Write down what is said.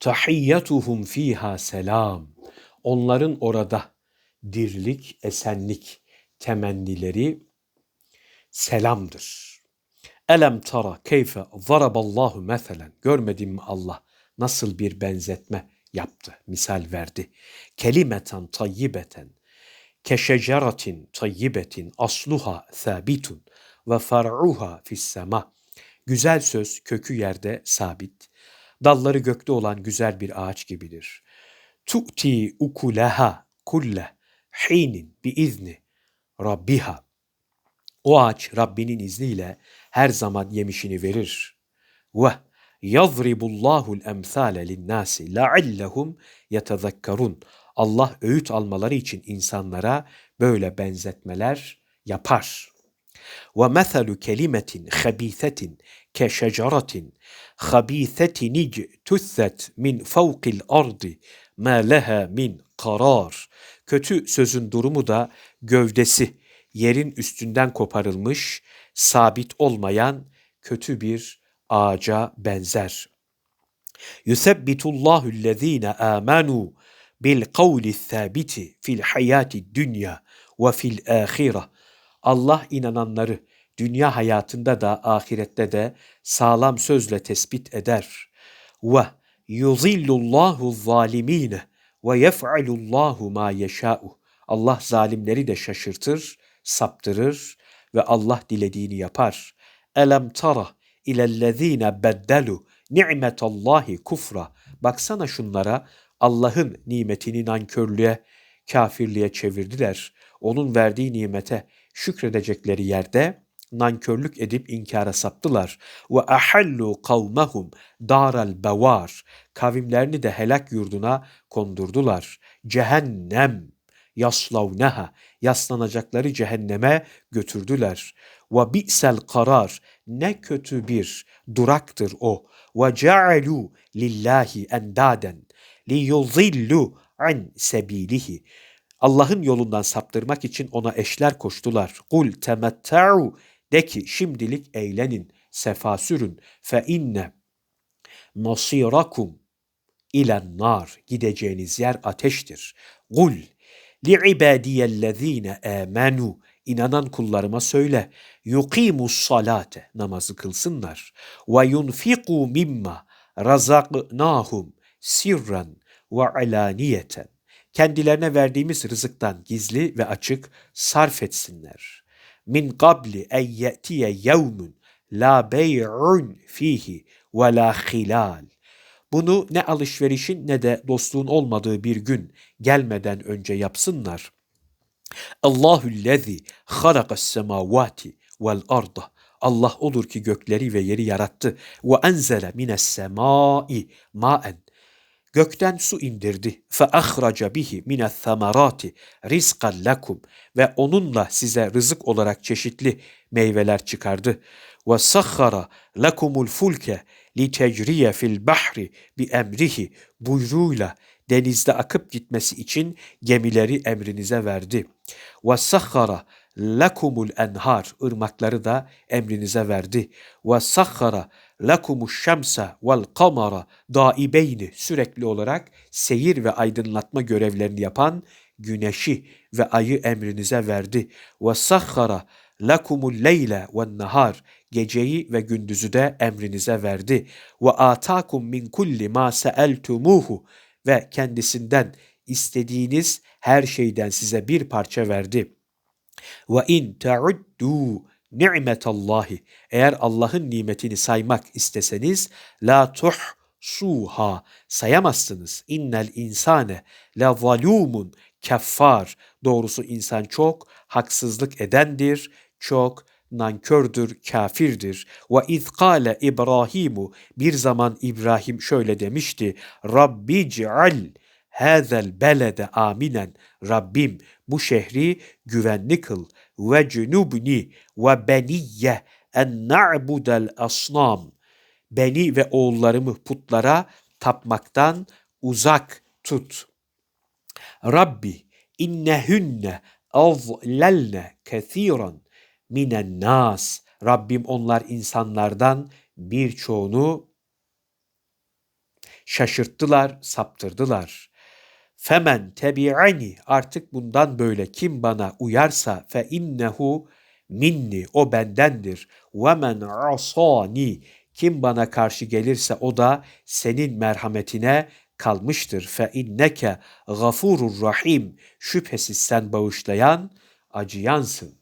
tahiyyatuhum fiha selam. Onların orada dirlik, esenlik temennileri selamdır. Elem tara keyfe zaraballahu meselen. Görmedin mi Allah nasıl bir benzetme yaptı, misal verdi. Kelimeten tayyibeten keşeceratin tayyibetin asluha sabitun ve far'uha fis. Güzel söz kökü yerde sabit. Dalları gökte olan güzel bir ağaç gibidir. Tu'ti ukulaha kulle hinin bi izni rabbiha. O ağaç Rabbinin izniyle her zaman yemişini verir. Ve yadribullahul emsale linnâsi la'allehum yetezekkerun. Allah öğüt almaları için insanlara böyle benzetmeler yapar. Ve mesalu kelimetin habisetin ke şeceratin habisetin ictüsset min fawqil ardi ma leha min karar. Kötü sözün durumu da gövdesi yerin üstünden koparılmış, sabit olmayan kötü bir ağaca benzer. Yusebbitullahu allazina amanu bil kavli sabiti fil hayati dünya ve fil ahire. Allah inananları dünya hayatında da ahirette de sağlam sözle tespit eder. Ve yuzillullahu zalimine ve yef'alullahu ma yeşâ'u. Allah zalimleri de şaşırtır, saptırır ve Allah dilediğini yapar. Elem tara ilellezine beddelu ni'metallahi kufra. Baksana şunlara Allah'ın nimetini nankörlüğe, kafirliğe çevirdiler. Onun verdiği nimete şükredecekleri yerde nankörlük edip inkara saptılar. Ve ahallu kavmahum daral bevar. Kavimlerini de helak yurduna kondurdular. Cehennem yaslavneha yaslanacakları cehenneme götürdüler. Ve bi'sel karar ne kötü bir duraktır o. Ve cealu lillahi endaden li yuzillu an sebilihi. Allah'ın yolundan saptırmak için ona eşler koştular. Kul temetta'u de ki şimdilik eğlenin, sefa sürün. Fe inne masirakum ilen nar. Gideceğiniz yer ateştir. Kul li ibadiyellezine amenu inanan kullarıma söyle yuqimus salate namazı kılsınlar ve yunfiqu mimma razaknahum sirran ve alaniyeten. Kendilerine verdiğimiz rızıktan gizli ve açık sarf etsinler. Min qabli en ye'tiye yevmun la bey'un fihi ve la hilal. Bunu ne alışverişin ne de dostluğun olmadığı bir gün gelmeden önce yapsınlar. Allahüllezî halakas semavati vel arda. Allah olur ki gökleri ve yeri yarattı. Ve enzele mines semai maen gökten su indirdi. Ahraca bihi mine thamarati rizqan lakum ve onunla size rızık olarak çeşitli meyveler çıkardı. Fulke li tecriye fil bahri bi emrihi buyruğuyla denizde akıp gitmesi için gemileri emrinize verdi. Ve sahhara lakumul enhar ırmakları da emrinize verdi. Ve sahhara lakumuş şemse vel kamara daibeyni sürekli olarak seyir ve aydınlatma görevlerini yapan güneşi ve ayı emrinize verdi. Ve sahhara lakumul leyle ve nahar geceyi ve gündüzü de emrinize verdi. Ve atakum min kulli ma seeltumuhu ve kendisinden istediğiniz her şeyden size bir parça verdi. Ve in ta'uddu ni'metallahi eğer Allah'ın nimetini saymak isteseniz la tuh suha sayamazsınız. İnnel insane la zalumun keffar. Doğrusu insan çok haksızlık edendir, çok nankördür, kafirdir. Ve izkale İbrahimu bir zaman İbrahim şöyle demişti. Rabbi ceal hazel belede aminen. Rabbim bu şehri güvenli kıl ve cunubni ve beniyye en na'budel asnam. Beni ve oğullarımı putlara tapmaktan uzak tut. Rabbi innehünne azlelne kethiran minen nas. Rabbim onlar insanlardan birçoğunu şaşırttılar, saptırdılar. Femen tebi'ani artık bundan böyle kim bana uyarsa fe innehu minni o bendendir. Ve men asani kim bana karşı gelirse o da senin merhametine kalmıştır. Fe inneke gafurur rahim şüphesiz sen bağışlayan acıyansın.